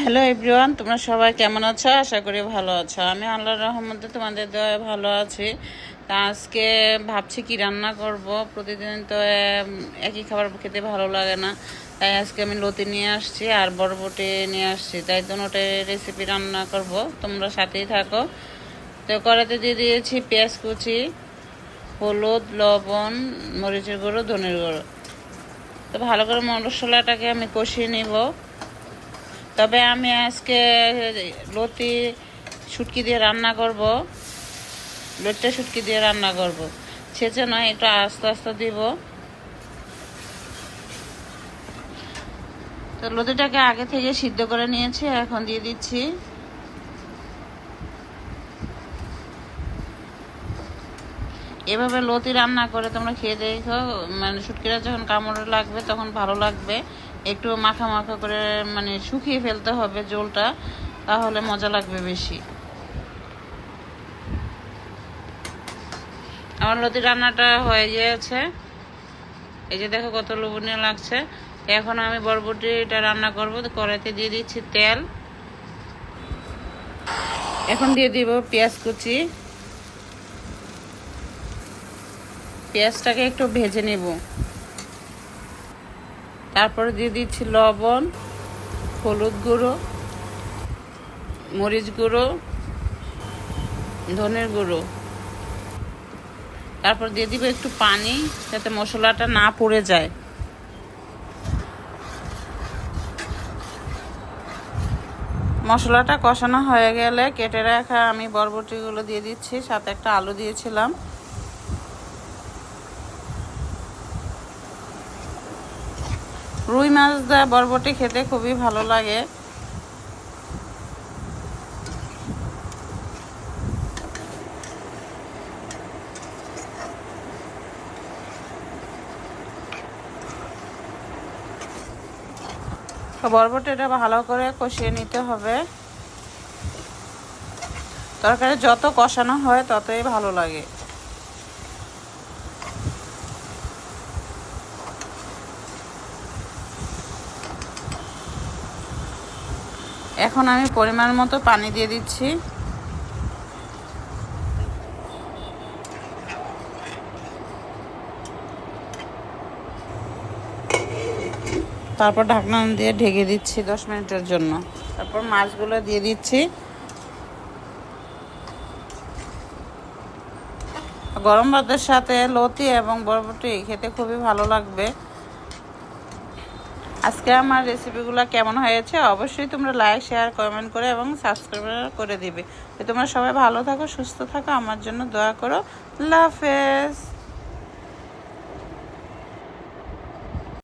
Hello everyone তোমরা সবাই কেমন আছো? আশা করি ভালো আছো। আমি আল্লাহর রহমতে তোমাদের দয়া ভালো আছি। তা আজকে ভাবছি কি রান্না করব। প্রতিদিন তো একই খাবার খেতে ভালো লাগে না। তাই আজকে আমি লতি নিয়ে আসছি আর বরবটি নিয়ে আসছি। তাই দুটোতে রেসিপি রান্না করব। তোমরা সাথেই থাকো। তো কড়াতে দিয়ে দিয়েছি পেঁয়াজ কুচি, হলুদ, লবণ, মরিচের গুঁড়ো, ধনের গুঁড়ো। তো ভালো করে মশলাটাকে আমি কষিয়ে নিব। তবে আমি আজকে লতি শুটকি দিয়ে রান্না করব। লতিটা শুটকি দিয়ে রান্না করব। ছেঁচে নয়, একটু আস্তে আস্তে দিব। তো লতিটাকে আগে থেকে সিদ্ধ করে নিয়েছি, এখন দিয়ে দিচ্ছি। এভাবে লতি রান্না করে তোমরা খেয়ে দেখো মানে শুটকিটা যখন কামড়ে লাগবে তখন ভালো লাগবে। একটু মাখা মাখা করে মানে শুকিয়ে ফেলতে হবে জলটা, তাহলে মজা লাগবে বেশি। আমার লতি রান্নাটা হয়ে গিয়েছে। এই যে দেখো কত লবণীয় লাগছে। এখন আমি বরবটিটা রান্না করব, কড়াইতে দিয়ে দিচ্ছি তেল। এখন দিয়ে দিব পেঁয়াজ কুচি। পেঁয়াজটাকে একটু ভেজে নেব। তারপরে দিয়ে দিচ্ছি লবণ, হলুদ গুঁড়ো, মরিচ গুঁড়ো, ধনের গুঁড়ো। তারপর দিয়ে দিব একটু পানি যাতে মশলাটা না পুড়ে যায়। মশলাটা কষানো হয়ে গেলে কেটে রাখা আমি বরবটিগুলো দিয়ে দিচ্ছি, সাথে একটা আলু দিয়েছিলাম। রুই মাছ দেওয়া বরবটি খেতে খুবই ভালো লাগে। বরবটিটা ভালো করে কষিয়ে নিতে হবে। তরকারি যত কষানো হয় ততই ভালো লাগে। এখন আমি পরিমাণ মতো পানি দিয়ে দিচ্ছি। তারপর ঢাকনা দিয়ে ঢেকে দিচ্ছি দশ মিনিটের জন্য। তারপর মাছগুলো দিয়ে দিচ্ছি। গরম ভাতের সাথে লতি এবং বরবটি খেতে খুবই ভালো লাগবে। আজকে আমার রেসিপিগুলো কেমন হয়েছে অবশ্যই তোমরা লাইক শেয়ার কমেন্ট করে এবং সাবস্ক্রাইব করে দিবে। তোমরা সবাই ভালো থাকো, সুস্থ থাকো, আমার জন্য দোয়া করো। আল্লাহ হাফেজ।